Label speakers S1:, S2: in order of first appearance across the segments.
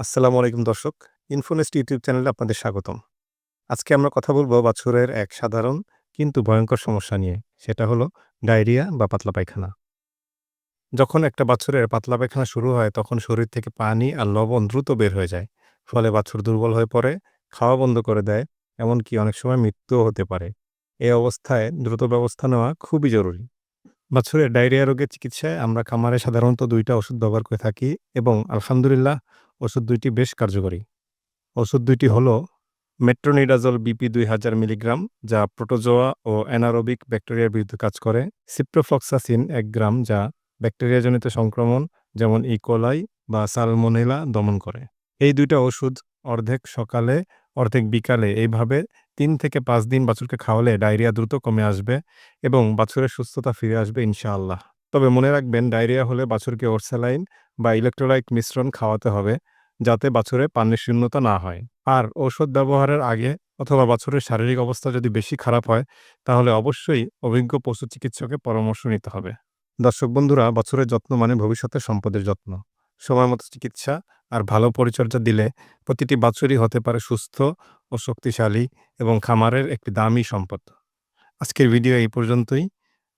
S1: আসসালামু আলাইকুম দর্শক। ইনফোনেস্ট ইউটিউব চ্যানেলে আপনাদের স্বাগতম। আজকে আমরা কথা বলব বাছুরের এক সাধারণ, কিন্তু ভয়ঙ্কর সমস্যা নিয়ে। সেটা হলো ডায়রিয়া বা পাতলা পায়খানা। যখন একটা বাছুরের পাতলা পায়খানা শুরু হয়, তখন শরীর থেকে পানি আর লবণ দ্রুত বের হয়ে যায়। ফলে বাছুর দুর্বল হয়ে পড়ে, খাওয়া বন্ধ করে দেয়, এমনকি অনেক সময় মৃত্যুও হতে পারে। এই অবস্থায় দ্রুত ব্যবস্থা নেওয়া খুবই জরুরি। বাছুরের ডায়রিয়া রোগের চিকিৎসায় আমরা খামারে সাধারণত দুইটা ওষুধ ব্যবহার করে থাকি এবং আলহামদুলিল্লাহ ওষুধ দুইটি বেশ কার্যকরী। ওষুধ দুইটি হলো মেট্রোনিডাজল বিপি দুই হাজার মিলিগ্রাম, যা প্রোটোজোয়া ও অ্যানারোবিক ব্যাকটেরিয়ার বিরুদ্ধে কাজ করে। সিপ্রোফ্লক্সাসিন এক গ্রাম, যা ব্যাকটেরিয়াজনিত সংক্রমণ, যেমন ইকোলাই বা সালমোনেলা, দমন করে। এই দুইটা ওষুধ অর্ধেক সকালে, অর্ধেক বিকালে, এইভাবে তিন থেকে পাঁচ দিন বাছুরকে খাওয়ালে ডায়রিয়া দ্রুত কমে আসবে এবং বাছুরের সুস্থতা ফিরে আসবে ইনশাআল্লাহ। তবে মনে রাখবেন, ডায়রিয়া হলে বাছুরকে ওরস্যালাইন বা ইলেকট্রোলাইট মিশ্রণ খাওয়াতে হবে যাতে বাছুরে পানির শূন্যতা না হয়। আর ঔষধ ব্যবহারের আগে অথবা বাছুরের শারীরিক অবস্থা যদি বেশি খারাপ হয়, তাহলে অবশ্যই অভিজ্ঞ পশু চিকিৎসকের পরামর্শ নিতে হবে। দর্শক বন্ধুরা, বাছুরের যত্ন মানে ভবিষ্যতের সম্পদের যত্ন। সময় মতো চিকিৎসা আর ভালো পরিচর্যা দিলে প্রতিটি বাছুরই হতে পারে সুস্থ ও শক্তিশালী এবং খামারের একটি দামি সম্পদ। আজকের ভিডিও এই পর্যন্তই।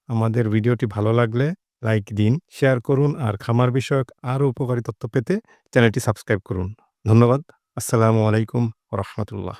S1: আমাদের ভিডিওটি ভালো লাগলে লাইক দিন, শেয়ার করুন আর খামার বিষয়ক আরও উপকারী তথ্য পেতে চ্যানেলটি সাবস্ক্রাইব করুন। ধন্যবাদ। আসসালামু আলাইকুম রহমতুল্লাহ।